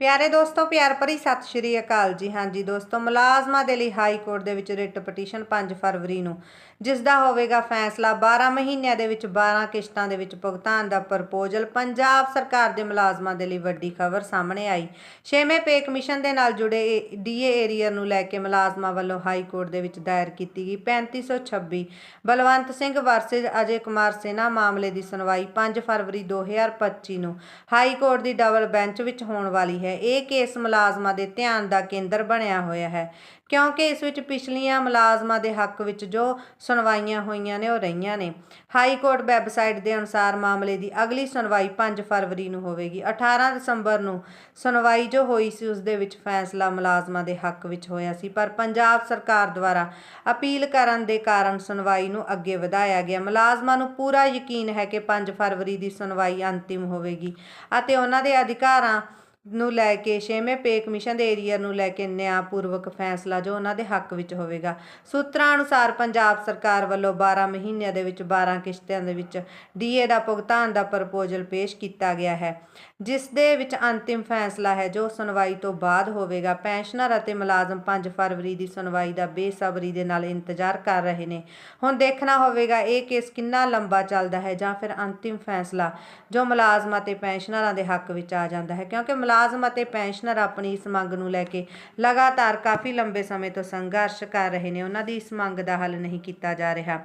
ਪਿਆਰੇ ਦੋਸਤੋ, ਪਿਆਰ ਭਰੀ ਸਤਿ ਸ਼੍ਰੀ ਅਕਾਲ ਜੀ। ਹਾਂਜੀ ਦੋਸਤੋ, ਮੁਲਾਜ਼ਮਾਂ ਦੇ ਲਈ ਹਾਈ ਕੋਰਟ ਦੇ ਵਿੱਚ ਰਿਟ ਪਟੀਸ਼ਨ 5 ਫਰਵਰੀ ਨੂੰ। ਜਿਸ ਦਾ ਹੋਵੇਗਾ ਫੈਸਲਾ 12 ਮਹੀਨਿਆਂ ਦੇ ਵਿੱਚ 12 ਕਿਸ਼ਤਾਂ ਦੇ ਵਿੱਚ ਭੁਗਤਾਨ ਦਾ ਪ੍ਰਪੋਜ਼ਲ। ਪੰਜਾਬ ਸਰਕਾਰ ਦੇ ਮੁਲਾਜ਼ਮਾਂ ਦੇ ਲਈ ਵੱਡੀ ਖਬਰ ਸਾਹਮਣੇ ਆਈ। ਛੇਵੇਂ ਪੇ ਕਮਿਸ਼ਨ ਦੇ ਨਾਲ ਜੁੜੇ ਡੀਏ ਏਰੀਅਰ ਨੂੰ ਲੈ ਕੇ ਮੁਲਾਜ਼ਮਾਂ ਵੱਲੋਂ ਹਾਈ ਕੋਰਟ ਦੇ ਵਿੱਚ ਦਾਇਰ ਕੀਤੀ ਗਈ 3526 ਬਲਵੰਤ ਸਿੰਘ ਵਰਸੇਜ, ਅਜੇ ਕੁਮਾਰ ਸਿਨਹਾ ਮਾਮਲੇ ਦੀ ਸੁਣਵਾਈ 5 ਫਰਵਰੀ 2025 ਨੂੰ। ਹਾਈ ਕੋਰਟ ਦੀ ਡਬਲ ਬੈਂਚ ਵਿੱਚ ਹੋਣ ਵਾਲੀ ਹੈ। ਇਹ ਕੇਸ ਮੁਲਾਜ਼ਮਾਂ ਦੇ ਧਿਆਨ ਦਾ ਕੇਂਦਰ ਬਣਿਆ ਹੋਇਆ ਹੈ। ਕਿਉਂਕਿ ਇਸ ਵਿੱਚ ਪਿਛਲੀਆਂ ਮੁਲਾਜ਼ਮਾਂ ਦੇ ਹੱਕ ਵਿੱਚ ਜੋ ਸੁਣਵਾਈਆਂ ਹੋਈਆਂ ਨੇ, ਉਹ ਰਹੀਆਂ ਨੇ। ਹਾਈ ਕੋਰਟ ਵੈਬਸਾਈਟ ਦੇ ਅਨੁਸਾਰ ਮਾਮਲੇ ਦੀ ਅਗਲੀ ਸੁਣਵਾਈ 5 ਫਰਵਰੀ ਨੂੰ ਹੋਵੇਗੀ। 18 ਦਸੰਬਰ ਨੂੰ ਸੁਣਵਾਈ ਜੋ ਹੋਈ ਸੀ, ਉਸ ਦੇ ਵਿੱਚ ਫੈਸਲਾ ਮੁਲਾਜ਼ਮਾਂ ਦੇ ਹੱਕ ਵਿੱਚ ਹੋਇਆ ਸੀ। ਪਰ ਪੰਜਾਬ ਸਰਕਾਰ ਦੁਆਰਾ ਅਪੀਲ ਕਰਨ ਦੇ ਕਾਰਨ ਸੁਣਵਾਈ ਨੂੰ ਅੱਗੇ ਵਧਾਇਆ ਗਿਆ। ਮੁਲਾਜ਼ਮਾਂ ਨੂੰ ਪੂਰਾ ਯਕੀਨ ਹੈ ਕਿ 5 ਫਰਵਰੀ ਦੀ ਸੁਣਵਾਈ ਅੰਤਿਮ ਹੋਵੇਗੀ ਅਤੇ ਉਹਨਾਂ ਦੇ ਅਧਿਕਾਰਾਂ ਨੂੰ ਲੈ ਕੇ, ਛੇਵੇਂ ਪੇ ਕਮਿਸ਼ਨ ਦੇ ਏਰੀਆ ਨੂੰ ਲੈ ਕੇ ਨਿਆਂਪੂਰਵਕ ਫੈਸਲਾ ਜੋ ਉਹਨਾਂ ਦੇ ਹੱਕ ਵਿੱਚ ਹੋਵੇਗਾ। ਸੂਤਰਾਂ ਅਨੁਸਾਰ ਪੰਜਾਬ ਸਰਕਾਰ ਵੱਲੋਂ 12 ਮਹੀਨਿਆਂ ਦੇ ਵਿੱਚ 12 ਕਿਸ਼ਤਿਆਂ ਦੇ ਵਿੱਚ ਡੀਏ ਦਾ ਭੁਗਤਾਨ ਦਾ ਪ੍ਰਪੋਜ਼ਲ ਪੇਸ਼ ਕੀਤਾ ਗਿਆ ਹੈ, ਜਿਸ ਦੇ ਵਿੱਚ ਅੰਤਿਮ ਫੈਸਲਾ ਹੈ ਜੋ ਸੁਣਵਾਈ ਤੋਂ ਬਾਅਦ ਹੋਵੇਗਾ। ਪੈਨਸ਼ਨਰ ਅਤੇ ਮੁਲਾਜ਼ਮ 5 ਫਰਵਰੀ ਦੀ ਸੁਣਵਾਈ ਦਾ ਬੇਸਬਰੀ ਦੇ ਨਾਲ ਇੰਤਜ਼ਾਰ ਕਰ ਰਹੇ ਨੇ। ਹੁਣ ਦੇਖਣਾ ਹੋਵੇਗਾ ਇਹ ਕੇਸ ਕਿੰਨਾ ਲੰਬਾ ਚੱਲਦਾ ਹੈ ਜਾਂ ਫਿਰ ਅੰਤਿਮ ਫੈਸਲਾ ਜੋ ਮੁਲਾਜ਼ਮ ਅਤੇ ਪੈਨਸ਼ਨਰਾਂ ਦੇ ਹੱਕ ਵਿੱਚ ਆ ਜਾਂਦਾ ਹੈ, ਕਿਉਂਕਿ ਮੁਲਾਜ਼ਮ ਅਤੇ ਪੈਨਸ਼ਨਰ ਆਪਣੀ ਇਸ ਮੰਗ ਨੂੰ ਲੈ ਕੇ ਲਗਾਤਾਰ ਕਾਫੀ ਲੰਬੇ ਸਮੇਂ ਤੋਂ ਸੰਘਰਸ਼ ਕਰ ਰਹੇ ਨੇ। ਉਹਨਾਂ ਦੀ ਇਸ ਮੰਗ ਦਾ ਹੱਲ ਨਹੀਂ ਕੀਤਾ ਜਾ ਰਿਹਾ।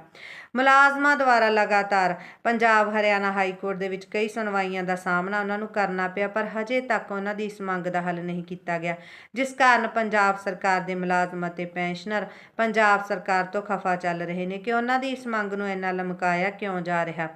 ਮੁਲਾਜ਼ਮਾਂ ਦੁਆਰਾ ਲਗਾਤਾਰ ਪੰਜਾਬ, ਹਰਿਆਣਾ ਹਾਈ ਕੋਰਟ ਦੇ ਵਿੱਚ ਕਈ ਸੁਣਵਾਈਆਂ ਦਾ ਸਾਹਮਣਾ ਉਹਨਾਂ ਨੂੰ ਕਰਨਾ ਪਿਆ, ਪਰ ਹਜੇ ਤੱਕ ਉਹਨਾਂ ਦੀ ਇਸ ਮੰਗ ਦਾ ਹੱਲ ਨਹੀਂ ਕੀਤਾ ਗਿਆ। ਜਿਸ ਕਾਰਨ ਪੰਜਾਬ ਸਰਕਾਰ ਦੇ ਮੁਲਾਜ਼ਮ ਅਤੇ ਪੈਨਸ਼ਨਰ ਪੰਜਾਬ ਸਰਕਾਰ ਤੋਂ ਖਫਾ ਚੱਲ ਰਹੇ ਨੇ ਕਿ ਉਹਨਾਂ ਦੀ ਇਸ ਮੰਗ ਨੂੰ ਇੰਨਾ ਲਮਕਾਇਆ ਕਿਉਂ ਜਾ ਰਿਹਾ।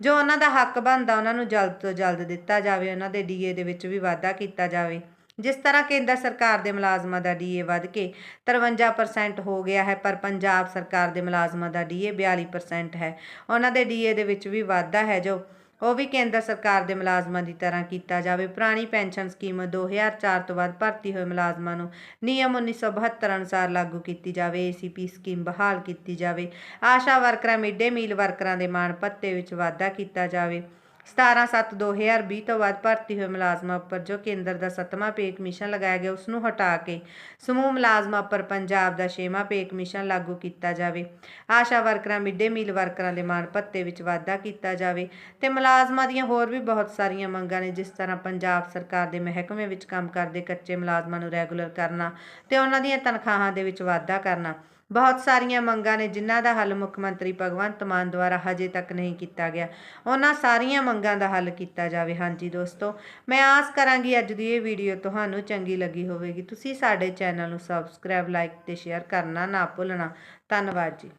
ਜੋ ਉਹਨਾਂ ਦਾ ਹੱਕ ਬਣਦਾ, ਉਹਨਾਂ ਨੂੰ ਜਲਦ ਤੋਂ ਜਲਦ ਦਿੱਤਾ ਜਾਵੇ। ਉਹਨਾਂ ਦੇ ਡੀਏ ਦੇ ਵਿੱਚ ਵੀ ਵਾਧਾ ਕੀਤਾ ਜਾਵੇ। ਜਿਸ ਤਰ੍ਹਾਂ ਕੇਂਦਰ ਸਰਕਾਰ ਦੇ ਮੁਲਾਜ਼ਮਾਂ ਦਾ ਡੀਏ ਵੱਧ ਕੇ 53% ਹੋ ਗਿਆ ਹੈ, ਪਰ ਪੰਜਾਬ ਸਰਕਾਰ ਦੇ ਮੁਲਾਜ਼ਮਾਂ ਦਾ ਡੀਏ 42% ਹੈ। ਉਹਨਾਂ ਦੇ ਡੀਏ ਦੇ ਵਿੱਚ ਵੀ ਵਾਧਾ ਹੈ ਜੋ ਉਹ ਵੀ ਕੇਂਦਰ ਸਰਕਾਰ ਦੇ ਮੁਲਾਜ਼ਮਾਂ ਦੀ ਤਰ੍ਹਾਂ ਕੀਤਾ ਜਾਵੇ। ਪੁਰਾਣੀ ਪੈਨਸ਼ਨ ਸਕੀਮ 2004 ਤੋਂ ਬਾਅਦ ਭਰਤੀ ਹੋਏ ਮੁਲਾਜ਼ਮਾਂ ਨੂੰ ਨਿਯਮ 1972 ਅਨੁਸਾਰ ਲਾਗੂ ਕੀਤੀ ਜਾਵੇ। ਏਸੀਪੀ ਸਕੀਮ ਬਹਾਲ ਕੀਤੀ ਜਾਵੇ। ਆਸ਼ਾ ਵਰਕਰਾਂ ਮਿਡ ਡੇ ਮੀਲ ਵਰਕਰਾਂ ਦੇ ਮਾਣ ਭੱਤੇ ਵਿੱਚ ਵਾਧਾ ਕੀਤਾ ਜਾਵੇ। 17/7/2020 ਤੋਂ ਬਾਅਦ ਭਰਤੀ ਹੋਏ ਮੁਲਾਜ਼ਮਾਂ ਉੱਪਰ ਜੋ ਕੇਂਦਰ ਦਾ ਸੱਤਵਾਂ ਪੇ ਕਮਿਸ਼ਨ ਲਗਾਇਆ ਗਿਆ ਉਸ ਨੂੰ ਹਟਾ ਕੇ ਸਮੂਹ ਮੁਲਾਜ਼ਮਾਂ ਉੱਪਰ ਪੰਜਾਬ ਦਾ ਛੇਵਾਂ ਪੇ ਕਮਿਸ਼ਨ ਲਾਗੂ ਕੀਤਾ ਜਾਵੇ। ਆਸ਼ਾ ਵਰਕਰਾਂ ਮਿਡ ਡੇ ਮੀਲ ਵਰਕਰਾਂ ਦੇ ਮਾਣ ਭੱਤੇ ਵਿੱਚ ਵਾਧਾ ਕੀਤਾ ਜਾਵੇ ਤੇ ਮੁਲਾਜ਼ਮਾਂ ਦੀਆਂ ਹੋਰ ਵੀ ਬਹੁਤ ਸਾਰੀਆਂ ਮੰਗਾਂ ਨੇ, ਜਿਸ ਤਰ੍ਹਾਂ ਪੰਜਾਬ ਸਰਕਾਰ ਦੇ ਮਹਿਕਮੇ ਵਿੱਚ ਕੰਮ ਕਰਦੇ ਕੱਚੇ ਮੁਲਾਜ਼ਮਾਂ ਨੂੰ ਰੈਗੂਲਰ ਕਰਨਾ ਤੇ ਉਹਨਾਂ ਦੀਆਂ ਤਨਖਾਹਾਂ ਦੇ ਵਿੱਚ ਵਾਧਾ ਕਰਨਾ। ਬਹੁਤ ਸਾਰੀਆਂ ਮੰਗਾਂ ਨੇ, ਜਿਨ੍ਹਾਂ ਦਾ ਹੱਲ ਮੁੱਖ ਮੰਤਰੀ ਭਗਵੰਤ ਮਾਨ ਦੁਆਰਾ ਹਜੇ ਤੱਕ ਨਹੀਂ ਕੀਤਾ ਗਿਆ। ਉਹਨਾਂ ਸਾਰੀਆਂ ਮੰਗਾਂ ਦਾ ਹੱਲ ਕੀਤਾ ਜਾਵੇ। ਹਾਂਜੀ ਦੋਸਤੋ, ਮੈਂ ਆਸ ਕਰਾਂਗੀ ਅੱਜ ਦੀ ਇਹ ਵੀਡੀਓ ਤੁਹਾਨੂੰ ਚੰਗੀ ਲੱਗੀ ਹੋਵੇਗੀ। ਤੁਸੀਂ ਸਾਡੇ ਚੈਨਲ ਨੂੰ ਸਬਸਕ੍ਰਾਈਬ ਲਾਈਕ ਤੇ ਸ਼ੇਅਰ ਕਰਨਾ ਨਾ ਭੁੱਲਣਾ। ਧੰਨਵਾਦ ਜੀ।